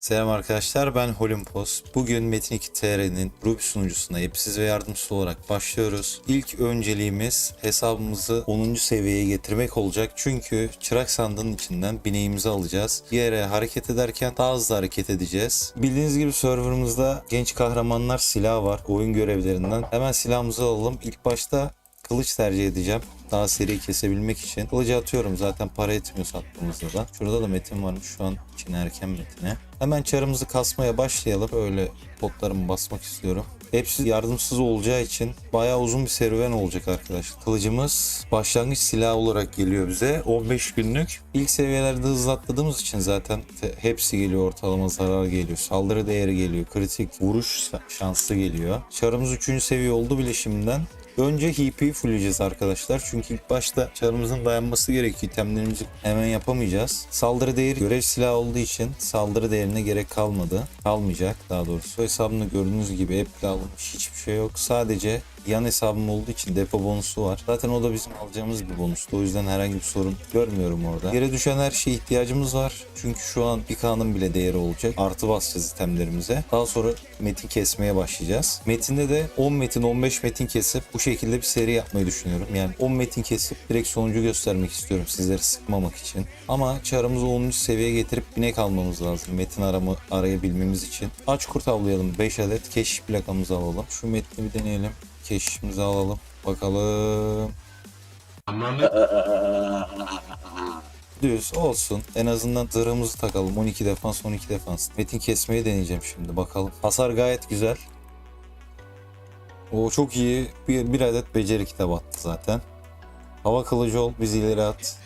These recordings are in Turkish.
Selam arkadaşlar ben Holimpos. Bugün Metin 2 TR'nin Ruby sunucusuna hepsiz ve yardımcısı olarak başlıyoruz. İlk önceliğimiz hesabımızı 10. seviyeye getirmek olacak. Çünkü çırak sandığının içinden bineğimizi alacağız. Yere hareket ederken daha hızlı hareket edeceğiz. Bildiğiniz gibi serverımızda genç kahramanlar silahı var oyun görevlerinden. Hemen silahımızı alalım. İlk başta kılıç tercih edeceğim. Daha seri kesebilmek için. Kılıcı atıyorum zaten para etmiyor sattığımızda da. Şurada da metin varmış şu an için erken metine. Hemen çarımızı kasmaya başlayalım. Öyle potlarımı basmak istiyorum. Hepsi yardımsız olacağı için bayağı uzun bir serüven olacak arkadaşlar. Kılıcımız başlangıç silahı olarak geliyor bize. 15 günlük. İlk seviyelerde hızlı atladığımız için zaten te- hepsi geliyor. Ortalama zarar geliyor. Saldırı değeri geliyor. Kritik vuruş şansı geliyor. Çarımız 3. seviye oldu bile şimdiden. Önce HP'yi fullleyeceğiz arkadaşlar. Çünkü ilk başta çarımızın dayanması gerekiyor. İtemlerimizi hemen yapamayacağız. Saldırı değeri görev silahı olduğu için saldırı değerine gerek kalmadı. Kalmayacak daha doğrusu. Hesabımda gördüğünüz gibi hep alınmış hiçbir şey yok. Sadece yan hesabım olduğu için depo bonusu var. Zaten o da bizim alacağımız bir bonustu. O yüzden herhangi bir sorun görmüyorum orada. Yere düşen her şeye ihtiyacımız var. Çünkü şu an bir kanın bile değeri olacak. Artı basacağız itemlerimize. Daha sonra metin kesmeye başlayacağız. Metinde de 10 metin 15 metin kesip bu şekilde bir seri yapmayı düşünüyorum. Yani 10 metin kesip direkt sonucu göstermek istiyorum sizleri sıkmamak için. Ama çarımızı 10. seviyeye getirip binek almamız lazım. Metin aramı arayabilmemiz için. Aç kurt avlayalım. 5 adet keşif plakamızı alalım. Şu metni bir deneyelim. Keşifimizi alalım. Bakalım. Düz olsun. En azından zırhımızı takalım. 12 defans 12 defans. Metin kesmeyi deneyeceğim şimdi bakalım. Hasar gayet güzel. O çok iyi. Bir, bir adet beceri kitabı attı zaten. Hava kılıcı ol. Biz ileri at.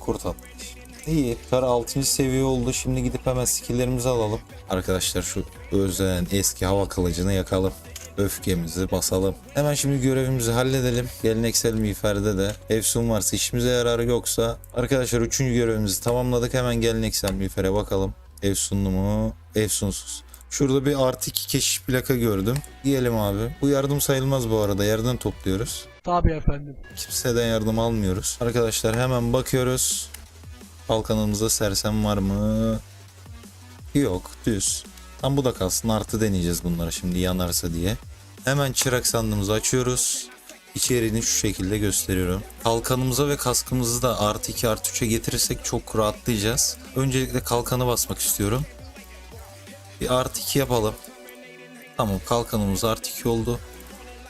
Kurt atmış. İyi. Kar 6. seviye oldu. Şimdi gidip hemen skilllerimizi alalım. Arkadaşlar şu özen eski hava kılıcını yakalım. Öfkemizi basalım. Hemen şimdi görevimizi halledelim. Geleneksel miğferde de Efsun varsa işimize yararı yoksa arkadaşlar 3. görevimizi tamamladık. Hemen geleneksel miğfere bakalım. Efsunlu mu? Efsunsuz. Şurada bir artı 2 keşif plaka gördüm. Diyelim abi. Bu yardım sayılmaz bu arada. Yerden topluyoruz. Tabii efendim. Kimseden yardım almıyoruz. Arkadaşlar hemen bakıyoruz. Kalkanımızda sersem var mı? Yok düz. Tam bu da kalsın artı deneyeceğiz bunları şimdi yanarsa diye. Hemen çırak sandığımızı açıyoruz. İçeriğini şu şekilde gösteriyorum. Kalkanımıza ve kaskımızı da artı 2 artı 3'e getirirsek çok rahatlayacağız. Öncelikle kalkanı basmak istiyorum. Bir artı 2 yapalım. Tamam kalkanımız artı 2 oldu.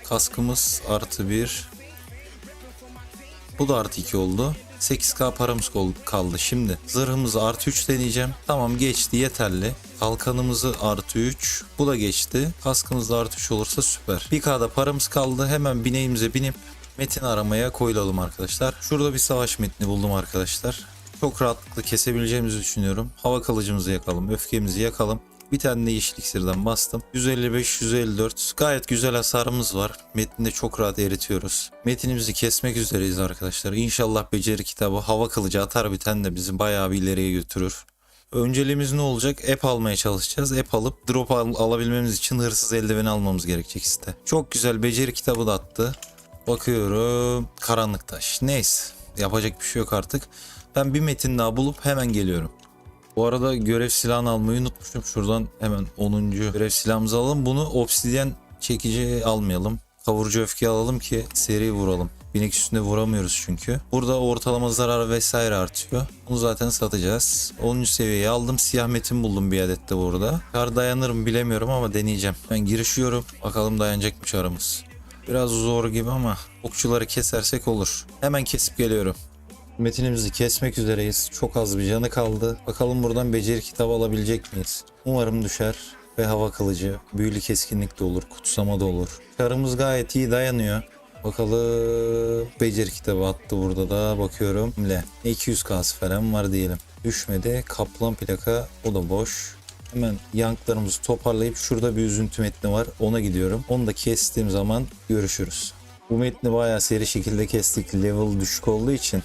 Kaskımız artı 1. Bu da artı 2 oldu. 8k paramız kaldı şimdi. Zırhımızı artı 3 deneyeceğim. Tamam geçti yeterli. Kalkanımızı artı 3. Bu da geçti. Kaskımız da artı 3 olursa süper. 1k'da paramız kaldı. Hemen bineğimize binip metin aramaya koyulalım arkadaşlar. Şurada bir savaş metni buldum arkadaşlar. Çok rahatlıkla kesebileceğimizi düşünüyorum. Hava kılıcımızı yakalım. Öfkemizi yakalım. Bir tane de yeşil iksirden bastım. 155, 154. Gayet güzel hasarımız var. Metni de çok rahat eritiyoruz. Metinimizi kesmek üzereyiz arkadaşlar. İnşallah beceri kitabı hava kılıcı atar biten de bizi bayağı bir ileriye götürür. Önceliğimiz ne olacak? App almaya çalışacağız. App alıp drop al- alabilmemiz için hırsız eldiveni almamız gerekecek işte. Çok güzel beceri kitabı da attı. Bakıyorum. Karanlık taş. Neyse. Yapacak bir şey yok artık. Ben bir metin daha bulup hemen geliyorum. Bu arada görev silahını almayı unutmuşum. Şuradan hemen 10. görev silahımızı alalım. Bunu obsidyen çekici almayalım. Kavurucu öfke alalım ki seri vuralım. Binek üstünde vuramıyoruz çünkü. Burada ortalama zarar vesaire artıyor. Bunu zaten satacağız. 10. seviyeyi aldım. Siyah metin buldum bir adet de burada. Kar dayanır mı bilemiyorum ama deneyeceğim. Ben girişiyorum. Bakalım dayanacak mı çarımız. Biraz zor gibi ama okçuları kesersek olur. Hemen kesip geliyorum. Metinimizi kesmek üzereyiz. Çok az bir canı kaldı. Bakalım buradan beceri kitabı alabilecek miyiz? Umarım düşer. Ve hava kılıcı. Büyülü keskinlik de olur. Kutsama da olur. Karımız gayet iyi dayanıyor. Bakalım. Beceri kitabı attı burada da. Bakıyorum. Le. 200K'sı falan var diyelim. Düşmedi. Kaplan plaka. O da boş. Hemen yanklarımızı toparlayıp şurada bir üzüntü metni var. Ona gidiyorum. Onu da kestiğim zaman görüşürüz. Bu metni bayağı seri şekilde kestik. Level düşük olduğu için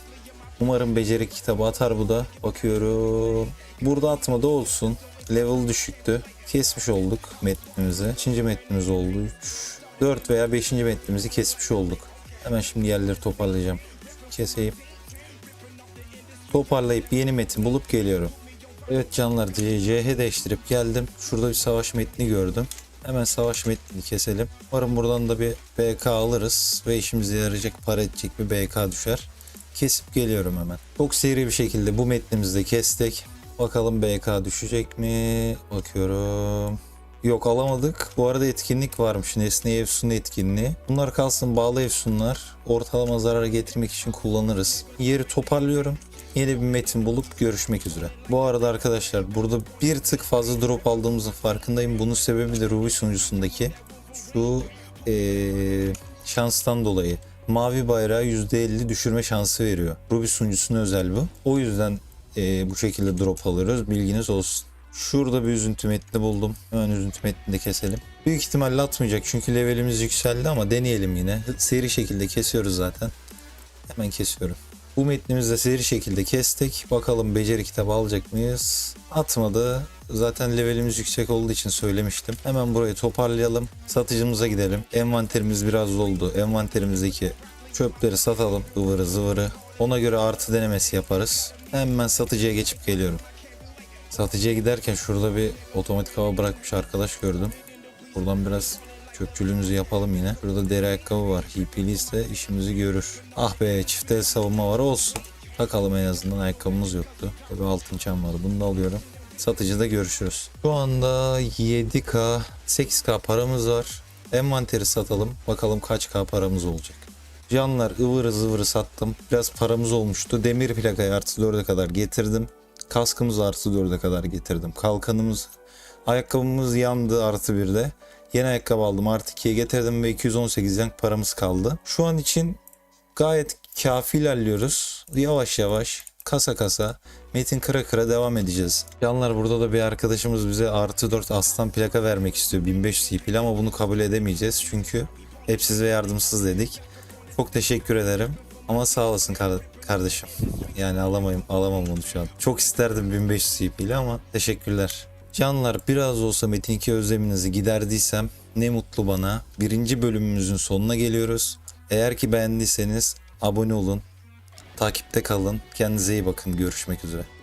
Umarım beceri kitabı atar bu da. Bakıyorum. Burada atmadı olsun. Level düşüktü. Kesmiş olduk metnimizi. 3. metnimiz oldu. 3, 4 veya 5. metnimizi kesmiş olduk. Hemen şimdi yerleri toparlayacağım. Keseyim. Toparlayıp yeni metin bulup geliyorum. Evet canlar CH değiştirip geldim. Şurada bir savaş metni gördüm. Hemen savaş metnini keselim. Umarım buradan da bir BK alırız ve işimize yarayacak para edecek bir BK düşer. Kesip geliyorum hemen. Çok seri bir şekilde bu metnimizi de kestik. Bakalım BK düşecek mi? Bakıyorum. Yok alamadık. Bu arada etkinlik varmış. Nesne Efsun etkinliği. Bunlar kalsın bağlı Efsunlar. Ortalama zarar getirmek için kullanırız. Yeri toparlıyorum. Yeni bir metin bulup görüşmek üzere. Bu arada arkadaşlar burada bir tık fazla drop aldığımızın farkındayım. Bunun sebebi de Ruby sunucusundaki şu eee, şanstan dolayı. Mavi bayrağı %50 düşürme şansı veriyor. Ruby sunucusuna özel bu. O yüzden eee, bu şekilde drop alıyoruz. Bilginiz olsun. Şurada bir üzüntü metni buldum. Hemen üzüntü metnini de keselim. Büyük ihtimalle atmayacak çünkü levelimiz yükseldi ama deneyelim yine. Seri şekilde kesiyoruz zaten. Hemen kesiyorum. Bu metnimizi de seri şekilde kestik. Bakalım beceri kitabı alacak mıyız? Atmadı. Zaten levelimiz yüksek olduğu için söylemiştim. Hemen burayı toparlayalım. Satıcımıza gidelim. Envanterimiz biraz doldu. Envanterimizdeki çöpleri satalım. Ivırı zıvırı. Ona göre artı denemesi yaparız. Hemen satıcıya geçip geliyorum. Satıcıya giderken şurada bir otomatik hava bırakmış arkadaş gördüm. Buradan biraz çöpçülüğümüzü yapalım yine. Burada deri ayakkabı var. Hipiliyse işimizi görür. Ah be çift savunma var olsun. Takalım en azından ayakkabımız yoktu. Tabii altın çam var. Bunu da alıyorum. Satıcıda görüşürüz. Şu anda 7K 8K paramız var. Envanteri satalım. Bakalım kaç K paramız olacak. Canlar ıvırı zıvırı sattım. Biraz paramız olmuştu. Demir plakayı artı 4'e kadar getirdim. Kaskımızı artı 4'e kadar getirdim. Kalkanımız, ayakkabımız yandı artı 1'de. Yeni ayakkabı aldım artı 2'ye getirdim ve 218 yank paramız kaldı. Şu an için gayet kafi ilerliyoruz. Yavaş yavaş kasa kasa metin kıra kıra devam edeceğiz. Canlar burada da bir arkadaşımız bize artı 4 aslan plaka vermek istiyor 1500 CP'li ama bunu kabul edemeyeceğiz çünkü hepsiz ve yardımsız dedik. Çok teşekkür ederim ama sağ olasın kar- kardeşim. Yani alamayım, alamam onu şu an. Çok isterdim 1500 CP'li ama teşekkürler. Canlar biraz olsa Metin 2 özleminizi giderdiysem ne mutlu bana. Birinci bölümümüzün sonuna geliyoruz. Eğer ki beğendiyseniz abone olun. Takipte kalın. Kendinize iyi bakın. Görüşmek üzere.